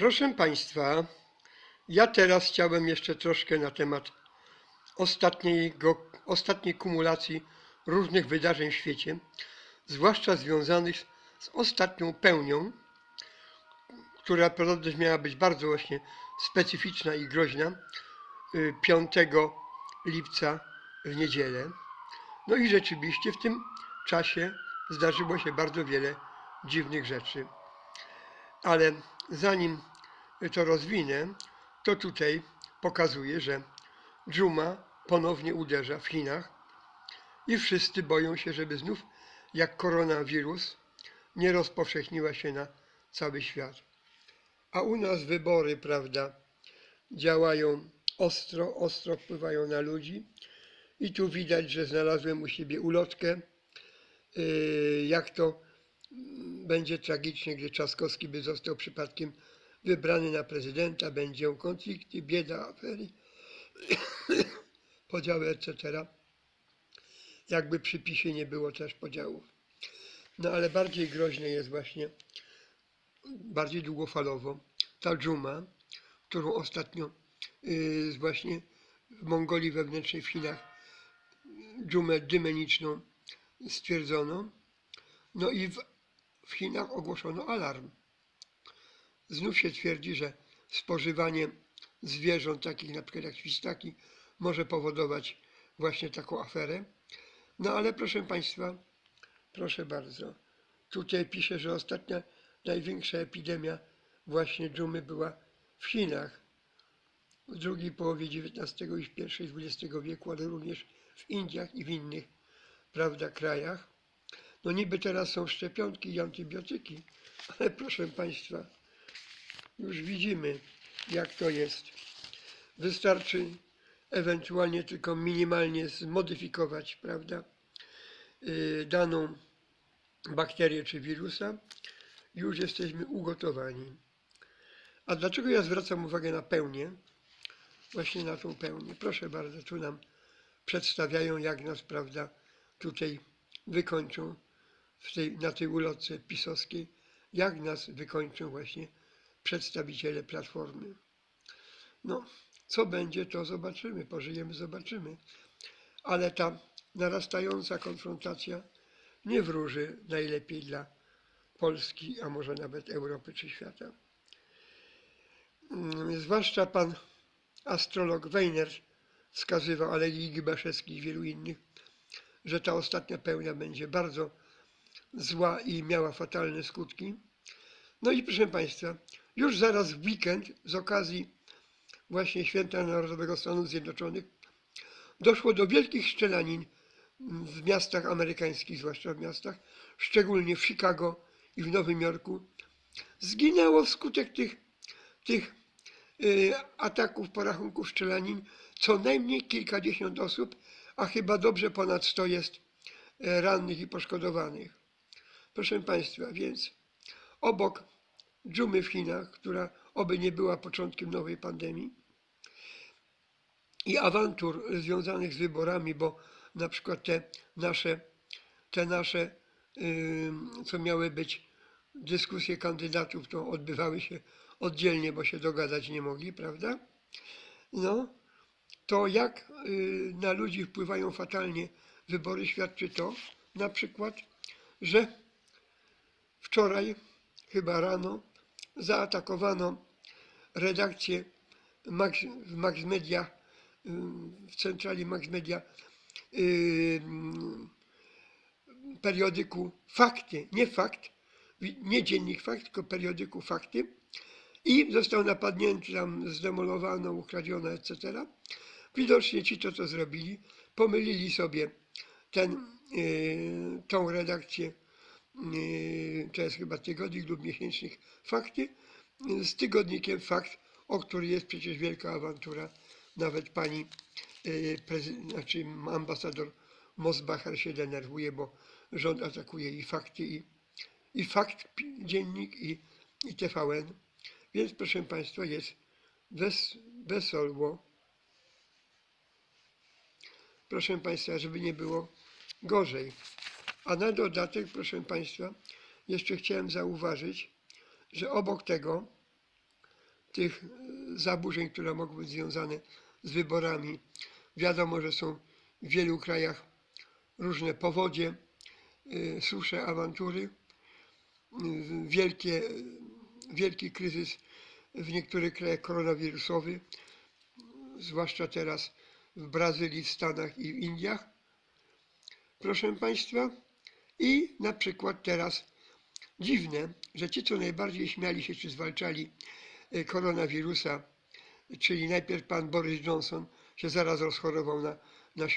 Proszę Państwa, ja teraz chciałem jeszcze troszkę na temat ostatniego, ostatniej kumulacji różnych wydarzeń w świecie, zwłaszcza związanych z, ostatnią pełnią, która podobno miała być bardzo właśnie specyficzna i groźna, y, 5 lipca w niedzielę. No i rzeczywiście w tym czasie zdarzyło się bardzo wiele dziwnych rzeczy. Ale zanim to rozwinę, to tutaj pokazuję, że dżuma ponownie uderza w Chinach i wszyscy boją się, żeby znów jak koronawirus nie rozpowszechniła się na cały świat. A u nas wybory, prawda, działają ostro, ostro wpływają na ludzi. I tu widać, że znalazłem u siebie ulotkę, yy, jak to będzie tragicznie, gdy Trzaskowski by został przypadkiem wybrany na prezydenta, będą konflikty, bieda, afery, podziały, etc. Jakby przy PiSie nie było też podziałów. No ale bardziej groźne jest właśnie, bardziej długofalowo, ta dżuma, którą ostatnio yy, właśnie w Mongolii wewnętrznej w Chinach dżumę dymeniczną stwierdzono. No i w, w Chinach ogłoszono alarm. Znów się twierdzi, że spożywanie zwierząt takich na przykład jak świstaki może powodować właśnie taką aferę. No ale proszę Państwa, proszę bardzo, tutaj pisze, że ostatnia największa epidemia właśnie dżumy była w Chinach w drugiej połowie XIX i w pierwszej XX wieku, ale również w Indiach i w innych, prawda, krajach. No niby teraz są szczepionki i antybiotyki, ale proszę Państwa, już widzimy, jak to jest. Wystarczy ewentualnie tylko minimalnie zmodyfikować, prawda, yy, daną bakterię czy wirusa, już jesteśmy ugotowani. A dlaczego ja zwracam uwagę na pełnię? Właśnie na tą pełnię. Proszę bardzo, tu nam przedstawiają, jak nas, prawda, tutaj wykończą tej, na tej ulotce pisowskiej, jak nas wykończą właśnie przedstawiciele Platformy. No, co będzie, to zobaczymy, pożyjemy, zobaczymy. Ale ta narastająca konfrontacja nie wróży najlepiej dla Polski, a może nawet Europy czy świata. Mm, Zwłaszcza pan astrolog Weiner wskazywał, ale i Gibaszewski i wielu innych, że ta ostatnia pełnia będzie bardzo zła i miała fatalne skutki. No i proszę Państwa, już zaraz w weekend z okazji właśnie Święta Narodowego Stanów Zjednoczonych doszło do wielkich szczelanin w miastach amerykańskich, zwłaszcza w miastach, szczególnie w Chicago i w Nowym Jorku. Zginęło wskutek tych, tych y, ataków, porachunków szczelanin co najmniej kilkadziesiąt osób, a chyba dobrze ponad 100 jest e, rannych i poszkodowanych. Proszę Państwa, więc obok dżumy w Chinach, która oby nie była początkiem nowej pandemii i awantur związanych z wyborami, bo na przykład te nasze, te nasze, co miały być dyskusje kandydatów, to odbywały się oddzielnie, bo się dogadać nie mogli, prawda? No, to jak y, na ludzi wpływają fatalnie wybory, świadczy to na przykład, że wczoraj, chyba rano, zaatakowano redakcję Max, w Max Media, y, w centrali Max Media y, periodyku Fakty, nie Fakt, nie dziennik Fakt, tylko periodyku Fakty i został napadnięty, tam zdemolowano, ukradziono, etc. Widocznie ci, to co zrobili, pomylili sobie ten, yy, tą redakcję, to jest chyba tygodnik lub miesięcznych fakty, yy, z tygodnikiem fakt, o który jest przecież wielka awantura. Nawet pani prezy- znaczy ambasador Mosbacher się denerwuje, bo rząd atakuje i fakty, i, i fakt dziennik, i, i TVN. Więc proszę Państwa, jest wes, wesoło proszę Państwa, żeby nie było gorzej. A na dodatek, proszę Państwa, jeszcze chciałem zauważyć, że obok tego tych e, zaburzeń, które mogą być związane z wyborami. Wiadomo, że są w wielu krajach różne powodzie, e, susze, awantury, wielkie, wielki kryzys w niektórych krajach koronawirusowy, zwłaszcza teraz w Brazylii, w Stanach i w Indiach. Proszę Państwa, i na przykład teraz dziwne, że ci, co najbardziej śmiali się czy zwalczali e, koronawirusa, czyli najpierw pan Boris Johnson się zaraz rozchorował na, na,